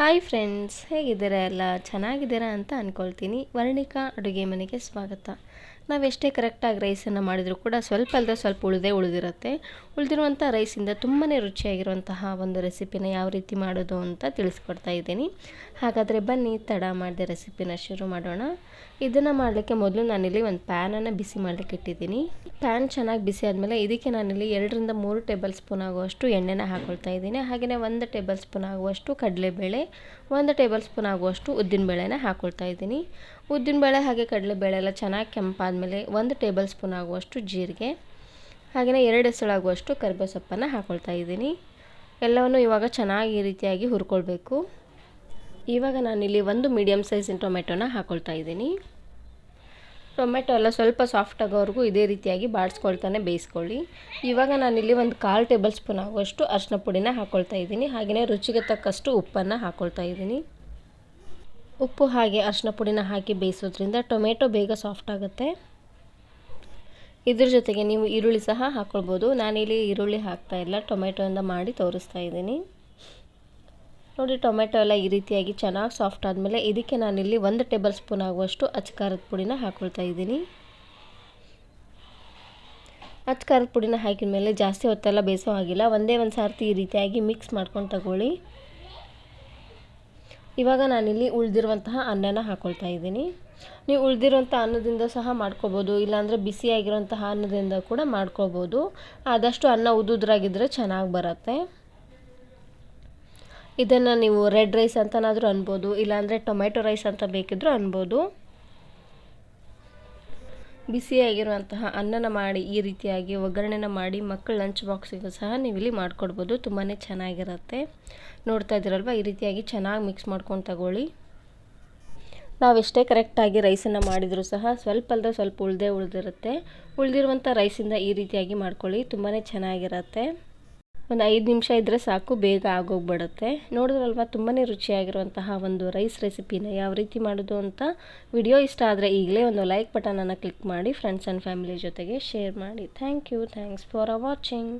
Hi friends ಹೇಗಿದ್ದೀರಾ ಎಲ್ಲ? ಚೆನ್ನಾಗಿದ್ದೀರಾ ಅಂತ ಅಂದ್ಕೊಳ್ತೀನಿ ವರ್ಣಿಕಾ ಅಡುಗೆ ಮನೆಗೆ ಸ್ವಾಗತ. ನಾವೆಷ್ಟೇ ಕರೆಕ್ಟಾಗಿ ರೈಸನ್ನು ಮಾಡಿದರೂ ಕೂಡ ಸ್ವಲ್ಪ ಅಲ್ಲದೆ ಸ್ವಲ್ಪ ಉಳಿದೇ ಉಳಿದಿರುತ್ತೆ. ಉಳಿದಿರುವಂಥ ರೈಸಿಂದ ತುಂಬಾ ರುಚಿಯಾಗಿರುವಂತಹ ಒಂದು ರೆಸಿಪಿನ ಯಾವ ರೀತಿ ಮಾಡೋದು ಅಂತ ತಿಳಿಸ್ಕೊಡ್ತಾ ಇದ್ದೀನಿ. ಹಾಗಾದರೆ ಬನ್ನಿ, ತಡ ಮಾಡಿದೆ ರೆಸಿಪಿನ ಶುರು ಮಾಡೋಣ. ಇದನ್ನು ಮಾಡಲಿಕ್ಕೆ ಮೊದಲು ನಾನಿಲ್ಲಿ ಒಂದು ಪ್ಯಾನನ್ನು ಬಿಸಿ ಮಾಡಲಿಕ್ಕೆ ಇಟ್ಟಿದ್ದೀನಿ. ಪ್ಯಾನ್ ಚೆನ್ನಾಗಿ ಬಿಸಿ ಆದಮೇಲೆ ಇದಕ್ಕೆ ನಾನಿಲ್ಲಿ ಎರಡರಿಂದ ಮೂರು ಟೇಬಲ್ ಸ್ಪೂನ್ ಆಗುವಷ್ಟು ಎಣ್ಣೆನ ಹಾಕೊಳ್ತಾ ಇದ್ದೀನಿ. ಹಾಗೆಯೇ ಒಂದು ಟೇಬಲ್ ಸ್ಪೂನ್ ಆಗುವಷ್ಟು ಕಡಲೆಬೇಳೆ, ಒಂದು ಟೇಬಲ್ ಸ್ಪೂನ್ ಆಗುವಷ್ಟು ಉದ್ದಿನಬೇಳೆನ ಹಾಕೊಳ್ತಾ ಇದ್ದೀನಿ. ಉದ್ದಿನಬೇಳೆ ಹಾಗೆ ಕಡಲೆಬೇಳೆ ಎಲ್ಲ ಚೆನ್ನಾಗಿ ಕೆಂಪಾದಮೇಲೆ ಒಂದು ಟೇಬಲ್ ಸ್ಪೂನ್ ಆಗುವಷ್ಟು ಜೀರಿಗೆ ಹಾಗೆಯೇ ಎರಡು ಹೆಸಳಾಗುವಷ್ಟು ಕರಿಬೇವು ಸೊಪ್ಪನ್ನು ಹಾಕ್ಕೊಳ್ತಾ ಇದ್ದೀನಿ. ಎಲ್ಲವನ್ನು ಇವಾಗ ಚೆನ್ನಾಗಿ ಈ ರೀತಿಯಾಗಿ ಹುರ್ಕೊಳ್ಬೇಕು. ಇವಾಗ ನಾನಿಲ್ಲಿ ಒಂದು ಮೀಡಿಯಮ್ ಸೈಜಿನ ಟೊಮೆಟೊನ ಹಾಕ್ಕೊಳ್ತಾ ಇದ್ದೀನಿ. ಟೊಮೆಟೊ ಎಲ್ಲ ಸ್ವಲ್ಪ ಸಾಫ್ಟ್ ಆಗೋವರೆಗೂ ಇದೇ ರೀತಿಯಾಗಿ ಬಾಡಿಸ್ಕೊಳ್ತಾನೆ ಬೇಯಿಸ್ಕೊಳ್ಳಿ. ಇವಾಗ ನಾನಿಲ್ಲಿ ಒಂದು ಕಾಲು ಟೇಬಲ್ ಸ್ಪೂನ್ ಆಗುವಷ್ಟು ಅರಿಶಿನ ಪುಡಿನ ಹಾಕ್ಕೊಳ್ತಾ ಇದ್ದೀನಿ. ಹಾಗೆಯೇ ರುಚಿಗೆ ತಕ್ಕಷ್ಟು ಉಪ್ಪನ್ನು ಹಾಕ್ಕೊಳ್ತಾ ಇದ್ದೀನಿ. ಉಪ್ಪು ಹಾಗೆ ಅರಿಶಿನ ಪುಡಿನ ಹಾಕಿ ಬೇಯಿಸೋದ್ರಿಂದ ಟೊಮೆಟೊ ಬೇಗ ಸಾಫ್ಟ್ ಆಗುತ್ತೆ. ಇದ್ರ ಜೊತೆಗೆ ನೀವು ಈರುಳ್ಳಿ ಸಹ ಹಾಕ್ಕೊಳ್ಬೋದು ನಾನಿಲ್ಲಿ ಈರುಳ್ಳಿ ಹಾಕ್ತಾ ಇಲ್ಲ. ಟೊಮೆಟೊಯಿಂದ ಮಾಡಿ ತೋರಿಸ್ತಾ ಇದ್ದೀನಿ. ನೋಡಿ, ಟೊಮೆಟೊ ಎಲ್ಲ ಈ ರೀತಿಯಾಗಿ ಚೆನ್ನಾಗಿ ಸಾಫ್ಟ್ ಆದಮೇಲೆ ಇದಕ್ಕೆ ನಾನಿಲ್ಲಿ ಒಂದು ಟೇಬಲ್ ಸ್ಪೂನ್ ಆಗುವಷ್ಟು ಅಚ್ಕಾರದ ಪುಡಿನ ಹಾಕ್ಕೊಳ್ತಾ ಇದ್ದೀನಿ. ಅಚ್ಕಾರದ ಪುಡಿನ ಹಾಕಿದ ಮೇಲೆ ಜಾಸ್ತಿ ಹೊತ್ತೆಲ್ಲ ಬೇಯಿಸೋ ಆಗಿಲ್ಲ ಒಂದೇ ಒಂದು ಸಾರ್ತಿ ಈ ರೀತಿಯಾಗಿ ಮಿಕ್ಸ್ ಮಾಡ್ಕೊಂಡು ತಗೊಳ್ಳಿ. ಇವಾಗ ನಾನಿಲ್ಲಿ ಉಳಿದಿರುವಂತಹ ಅನ್ನನ ಹಾಕ್ಕೊಳ್ತಾ ಇದ್ದೀನಿ. ನೀವು ಉಳಿದಿರೋಂಥ ಅನ್ನದಿಂದ ಸಹ ಮಾಡ್ಕೋಬೋದು, ಇಲ್ಲಾಂದರೆ ಬಿಸಿಯಾಗಿರೋಂತಹ ಅನ್ನದಿಂದ ಕೂಡ ಮಾಡ್ಕೋಬೋದು. ಆದಷ್ಟು ಅನ್ನ ಉದುದ್ರಾಗಿದ್ದರೆ ಚೆನ್ನಾಗಿ ಬರುತ್ತೆ. ಇದನ್ನು ನೀವು ರೆಡ್ ರೈಸ್ ಅಂತನಾದರೂ ಅನ್ಬೋದು, ಇಲ್ಲಾಂದರೆ ಟೊಮೆಟೊ ರೈಸ್ ಅಂತ ಬೇಕಿದ್ರೂ ಅನ್ಬೋದು. ಬಿಸಿಯಾಗಿರುವಂತಹ ಅನ್ನನ ಮಾಡಿ ಈ ರೀತಿಯಾಗಿ ಒಗ್ಗರಣೆನ ಮಾಡಿ ಮಕ್ಕಳ ಲಂಚ್ ಬಾಕ್ಸಿಗೆ ಸಹ ನೀವು ಇಲ್ಲಿ ಮಾಡಿಕೊಡ್ಬೋದು. ತುಂಬಾ ಚೆನ್ನಾಗಿರುತ್ತೆ. ನೋಡ್ತಾ ಇದ್ದೀರಲ್ವ? ಈ ರೀತಿಯಾಗಿ ಚೆನ್ನಾಗಿ ಮಿಕ್ಸ್ ಮಾಡ್ಕೊಂಡು ತಗೊಳ್ಳಿ. ನಾವೆಷ್ಟೇ ಕರೆಕ್ಟಾಗಿ ರೈಸನ್ನು ಮಾಡಿದರೂ ಸಹ ಸ್ವಲ್ಪ ಅಲ್ಲದೆ ಸ್ವಲ್ಪ ಉಳ್ದೇ ಉಳಿದಿರುತ್ತೆ. ಉಳಿದಿರುವಂಥ ರೈಸಿಂದ ಈ ರೀತಿಯಾಗಿ ಮಾಡ್ಕೊಳ್ಳಿ ತುಂಬಾ ಚೆನ್ನಾಗಿರುತ್ತೆ. ಒಂದು ಐದು ನಿಮಿಷ ಇದ್ದರೆ ಸಾಕು, ಬೇಗ ಆಗೋಗ್ಬಿಡುತ್ತೆ. ನೋಡಿದ್ರಲ್ವ ತುಂಬಾ ರುಚಿಯಾಗಿರುವಂತಹ ಒಂದು ರೈಸ್ ರೆಸಿಪಿನ ಯಾವ ರೀತಿ ಮಾಡೋದು ಅಂತ? ವಿಡಿಯೋ ಇಷ್ಟ ಆದರೆ ಈಗಲೇ ಒಂದು ಲೈಕ್ ಬಟನನ್ನು ಕ್ಲಿಕ್ ಮಾಡಿ ಫ್ರೆಂಡ್ಸ್ ಆ್ಯಂಡ್ ಫ್ಯಾಮಿಲಿ ಜೊತೆಗೆ ಶೇರ್ ಮಾಡಿ. Thank you thanks for watching